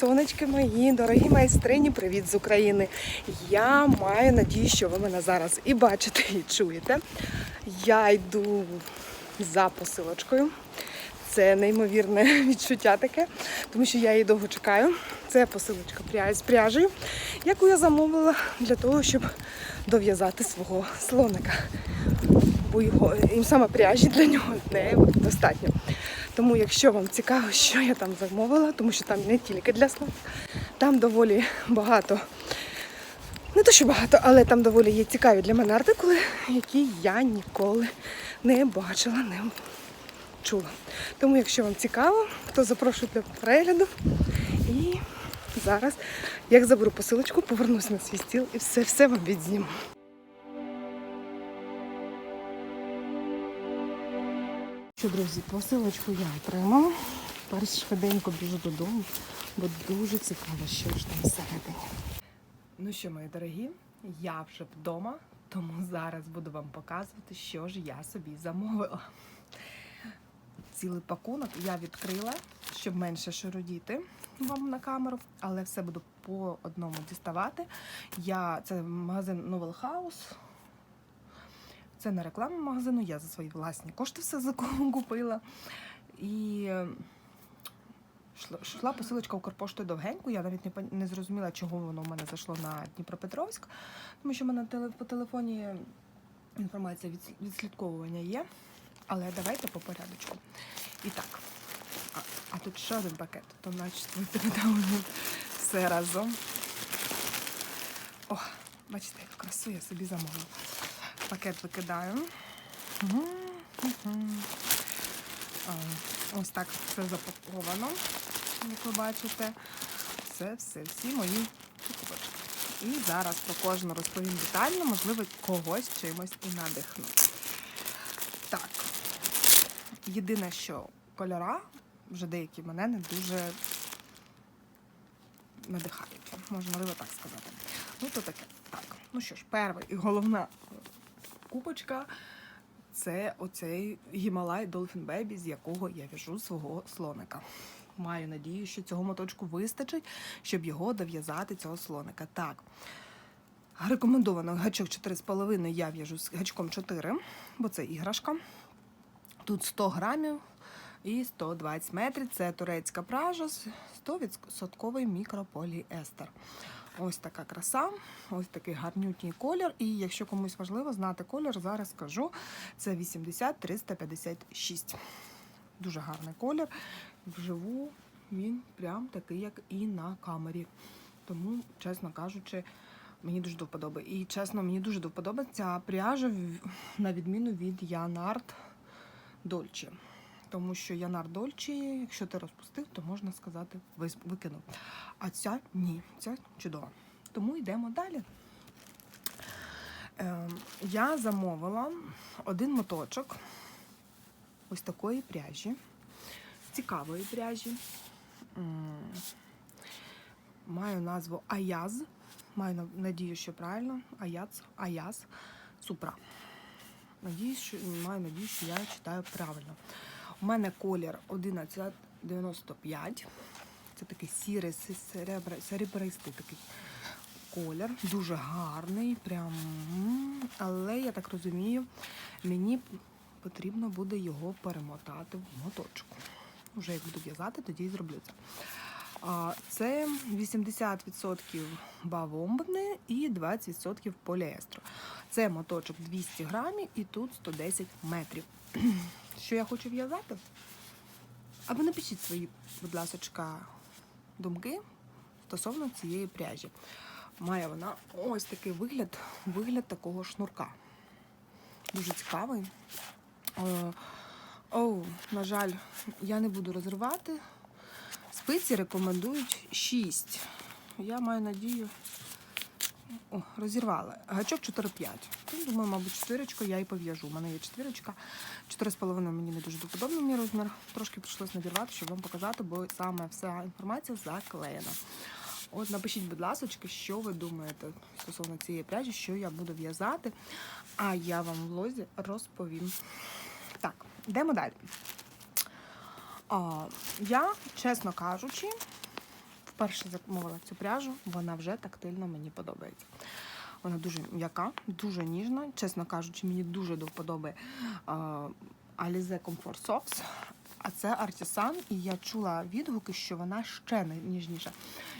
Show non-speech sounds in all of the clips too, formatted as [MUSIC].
Сонечки мої, дорогі майстрині, привіт з України. Я маю надію, що ви мене зараз і бачите, і чуєте. Я йду за посилочкою. Це неймовірне [LAUGHS] відчуття таке, тому що я її довго чекаю. Це посилочка з пряжею, яку я замовила для того, щоб дов'язати свого слоника. Бо його їм саме пряжі для нього не достатньо. Тому, якщо вам цікаво, що я там замовила, тому що там не тільки для слоника, там доволі багато. Не то, що багато, але там доволі є цікаві для мене артикули, які я ніколи не бачила, не чула. Тому, якщо вам цікаво, то запрошую для перегляду. І зараз, як заберу посилочку, повернусь на свій стіл і все, все вам відзніму. Що, друзі, посилочку я отримала. Тепер швиденько біжу додому, бо дуже цікаво, що ж там всередині. Ну що, мої дорогі, я вже вдома, тому зараз буду вам показувати, що ж я собі замовила. Цілий пакунок я відкрила, щоб менше шародіти вам на камеру, але все буду по одному діставати. Я, це магазин Novel House. Це не реклама магазину, я за свої власні кошти все закупила. І е, йшла- посилочка Укрпоштою довгенько. Я навіть не, зрозуміла, чого воно в мене зайшло на Дніпропетровськ, тому що в мене по телефоні інформація від відслідковування є. Але давайте по порядочку. І так. А, а тут ще один пакет, то ви там все разом. О, бачите, яку красу я собі замовила. Пакет викидаю. Ось так все запаковано, як ви бачите. Це все, всі мої покупочки. І зараз про кожну розповім детально, можливо, когось чимось і надихну. Так. Єдине, що кольора вже деякі мене не дуже надихають. Можливо так сказати. Ну, то таке. Так. Ну що ж, перша і головна купочка це оцей Гімалай Dolphin Baby, з якого я в'яжу свого слоника. Маю надію, що цього моточку вистачить, щоб його дов'язати цього слоника. Так. Рекомендовано гачок 4,5 я в'яжу з гачком 4, бо це іграшка. Тут 100 грамів і 120 метрів. Це турецька пража, 100% мікрополіестер. Ось така краса, ось такий гарнютній колір. І якщо комусь важливо знати колір, зараз скажу. Це 80-356. Дуже гарний колір. Вживу він прям такий, як і на камері. Тому, чесно кажучи, мені дуже до. І чесно, мені дуже до пряжа на відміну від Янард Дольче. Тому що Янар Дольче, якщо ти розпустив, то можна сказати, викинув. А ця ні, ця чудова. Тому йдемо далі. Ем, я замовила один моточок ось такої пряжі, цікавої пряжі. Маю назву Аяз. Маю надію, що правильно. Аяц, Аяз Супра. Надіюсь, що маю надію, що я читаю правильно. У мене колір 1195. Це такий сірий, серебристий такий колір. Дуже гарний. Прям. Але я так розумію, мені потрібно буде його перемотати в моточку. Вже як буду в'язати, тоді і зроблю це. Це 80% бавовни і 20% поліестру. Це моточок 200 грамів і тут 110 метрів. Що я хочу в'язати? А напишіть свої, будь ласочка, думки стосовно цієї пряжі. Має вона ось такий вигляд, вигляд такого шнурка. Дуже цікавий. Е, Оу, на жаль, я не буду розривати. Спиці рекомендують 6. Я маю надію. О, розірвала. Гачок 4-5. Ну, Думаю, мабуть, четвірочку я і пов'яжу. У мене є четвірочка. 4,5 мені не дуже доподобний мій розмір. Трошки прийшлось надірвати, щоб вам показати, бо саме вся інформація заклеєна. От напишіть, будь ласка, що ви думаєте стосовно цієї пряжі, що я буду в'язати, а я вам в влозі розповім. Так, йдемо далі. А, я, чесно кажучи, вперше замовила цю пряжу, вона вже тактильно мені подобається. Вона дуже м'яка, дуже ніжна. Чесно кажучи, мені дуже до вподоби Alize Comfort Softs. А це Artisan, і я чула відгуки, що вона ще ніжніша.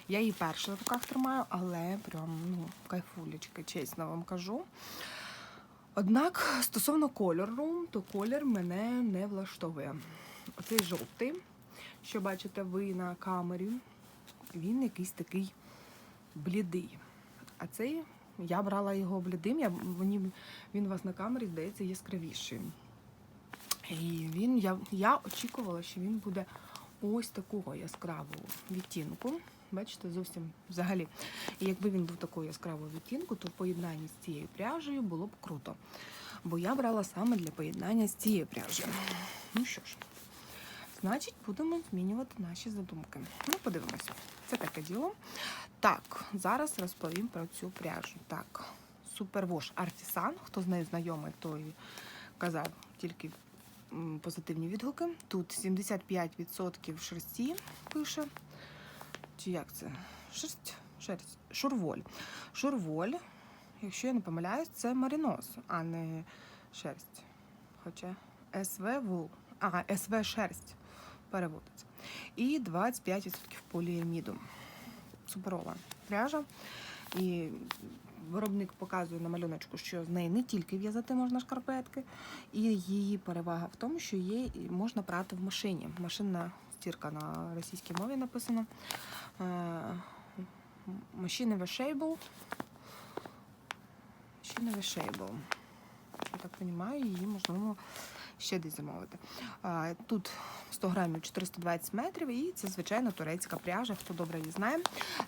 Я її перша в руках тримаю, але прям ну, кайфулечка, чесно вам кажу. Однак стосовно кольору, то колір мене не влаштовує. Оцей жовтий, що бачите ви на камері, він якийсь такий блідий. А цей я брала його блідим, я, мені, він у вас на камері здається яскравіший. І він, я, я очікувала, що він буде ось такого яскравого відтінку. Бачите, зовсім взагалі. І якби він був такого яскравого відтінку, то в поєднанні з цією пряжею було б круто. Бо я брала саме для поєднання з цією пряжею. Ну що ж, значить, будемо змінювати наші задумки. Ну, подивимося. Це таке діло. Так, зараз розповім про цю пряжу. Так, Superwash Artisan. Хто з нею знайомий, той казав тільки позитивні відгуки. Тут 75% шерсті пише. Чи як це? Шерсть? Шерсть. Шурволь. Шурволь, якщо я не помиляюсь, це марінос, а не шерсть. Хоча СВ вул. А, СВ шерсть переводиться. І 25% поліаміду. Суперова пряжа. І виробник показує на малюночку, що з неї не тільки в'язати можна шкарпетки, і її перевага в тому, що її можна прати в машині. Машинна стірка на російській мові написано. Е, Machine washable. Machine washable. Я так розумію, її можливо ще десь замовити. Тут 100 грамів 420 метрів, і це, звичайно, турецька пряжа, хто добре її знає.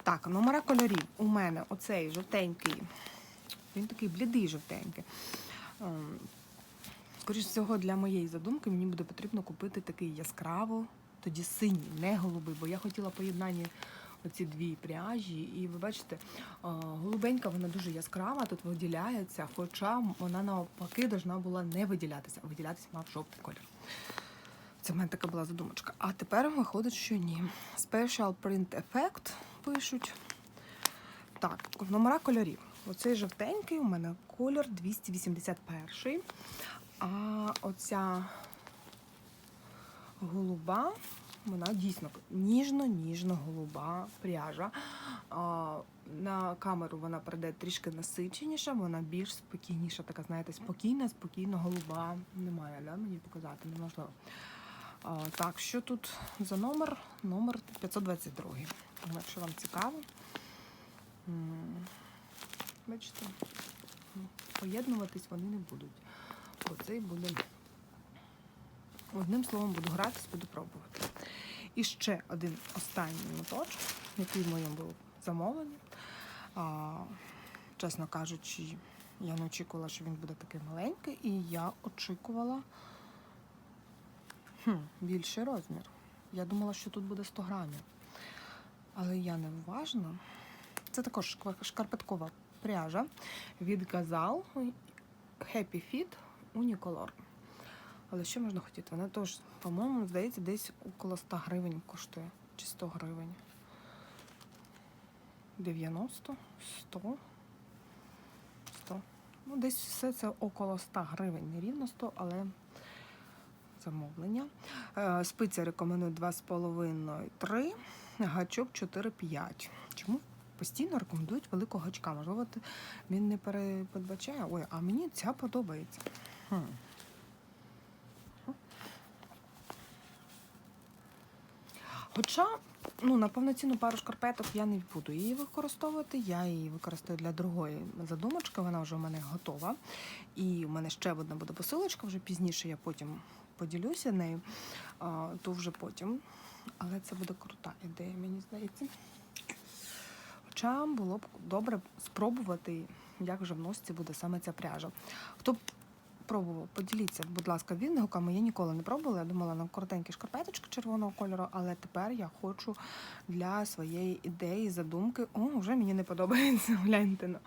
Так, номера кольорів. У мене оцей жовтенький, він такий блідий жовтенький. Ем, Скоріше всього, для моєї задумки мені буде потрібно купити такий яскраво, тоді синій, не голубий, бо я хотіла поєднання оці дві пряжі. І ви бачите, голубенька вона дуже яскрава, тут виділяється, хоча вона навпаки должна була не виділятися, а виділятися мав жовтий колір. Це в мене така була задумочка. А тепер виходить, що ні. Special Print Effect пишуть. Так, номера кольорів. Оцей жовтенький у мене колір 281. А оця голуба, вона дійсно ніжно-ніжно-голуба пряжа. На камеру вона прийде трішки насиченіша, вона більш спокійніша, така, знаєте, спокійна, спокійно голуба. Немає, да, мені показати, неможливо. Так, що тут за номер? Номер 522. Якщо вам цікаво. Бачите, ну, поєднуватись вони не будуть. Оцей буде. Одним словом, буду гратись, буду пробувати. І ще один останній моточок, який в моєму був замовлений. Чесно кажучи, я не очікувала, що він буде такий маленький, і я очікувала хм, більший розмір. Я думала, що тут буде 100 грамів. Але я неуважна. Це також шкарпеткова пряжа від Gazal Happy Fit Unicolor. Але що можна хотіти? Вона теж, по-моєму, здається, десь около 100 гривень коштує. Чи 100 гривень. 90, 100, 100. Ну, десь все це около 100 гривень. Не рівно 100, але замовлення. Е, Спиця рекомендую 2,5-3, гачок 4-5. Чому постійно рекомендують великого гачка? Можливо, він не передбачає. Ой, а мені ця подобається. Хм. Хоча, ну, на повноцінну пару шкарпеток я не буду її використовувати. Я її використаю для другої задумочки. Вона вже у мене готова. І у мене ще одна буде посилочка, вже пізніше я потім поділюся нею, а, то вже потім. Але це буде крута ідея, мені здається. Хоча було б добре спробувати, як вже в носці буде саме ця пряжа. Хто пробував, поділіться, будь ласка, відгуками. Я ніколи не пробувала. Я думала на коротенькі шкарпеточки червоного кольору, але тепер я хочу для своєї ідеї, задумки. О, вже мені не подобається. [LAUGHS] Гляньте, ну,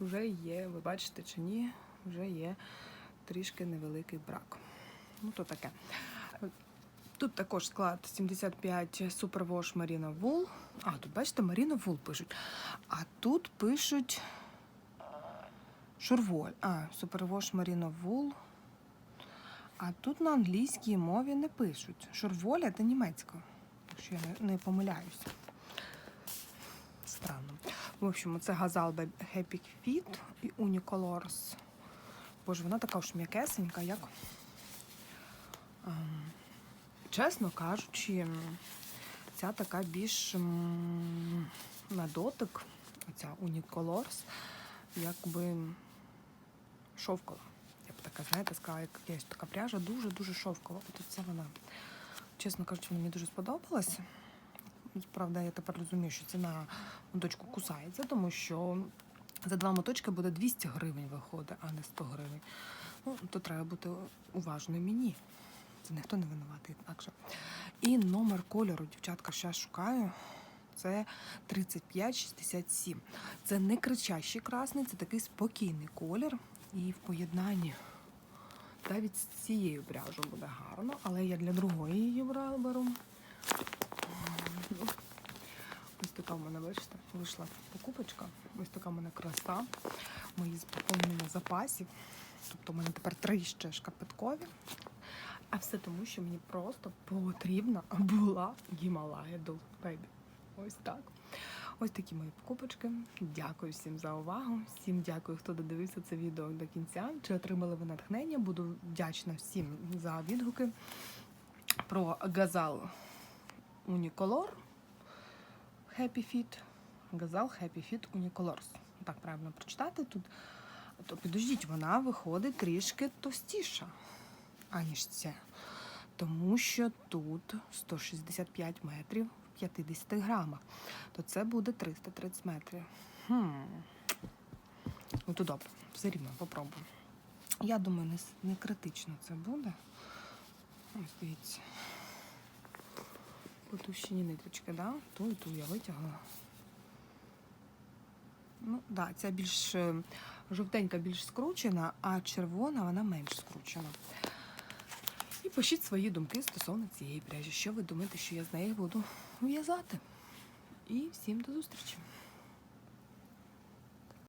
вже є, ви бачите чи ні, вже є трішки невеликий брак. Ну, то таке. Тут також склад 75 Superwash Merino Wool. А, тут бачите, Merino Wool пишуть. А тут пишуть Шурволь. А, Merino Wool. А тут на англійській мові не пишуть. Шурволь це німецька, якщо я не, помиляюся. Странно. В общем, це Газал Happy Fit і Unicolors. Боже, вона така ж м'якесенька, як. ем, Чесно кажучи, ця така більш на дотик, ця Unicolors, якби шовкова. Я б така, знаєте, сказала, як є така пряжа, дуже-дуже шовкова. От це вона. Чесно кажучи, мені дуже сподобалася. Правда, я тепер розумію, що ціна моточку кусається, тому що за два моточки буде 200 гривень виходить, а не 100 гривень. Ну, то треба бути уважною мені. Це ніхто не винуватий інакше. І номер кольору, дівчатка, ще шукаю. Це 3567. Це не кричащий красний, це такий спокійний колір. І в поєднанні навіть з цією пряжою буде гарно, але я для другої її беру. Ну, Ось така в мене, бачите, вийшла покупочка. Ось така в мене краса. Мої поповнення запасів. Тобто в мене тепер три ще шкарпеткові. А все тому, що мені просто потрібна була Гімалая Dull Baby. Ось так. Ось такі мої покупочки. Дякую всім за увагу. Всім дякую, хто додивився це відео до кінця. Чи отримали ви натхнення? Буду вдячна всім за відгуки про газал Unicolor Happy Fit. Газал Happy Fit Unicolors. Так правильно прочитати тут. То підождіть, вона виходить трішки товстіша, аніж ця. Тому що тут 165 метрів 50 грамах. То це буде 330 метрів. Хм. Ну то добре, все рівно попробую. Я думаю, не, не критично це буде. Ось дивіться. По товщині ниточки, да? Ту і ту я витягла. Ну, да, ця більш е, жовтенька більш скручена, а червона вона менш скручена. І пишіть свої думки стосовно цієї пряжі. Що ви думаєте, що я з неї буду в'язати? І всім до зустрічі!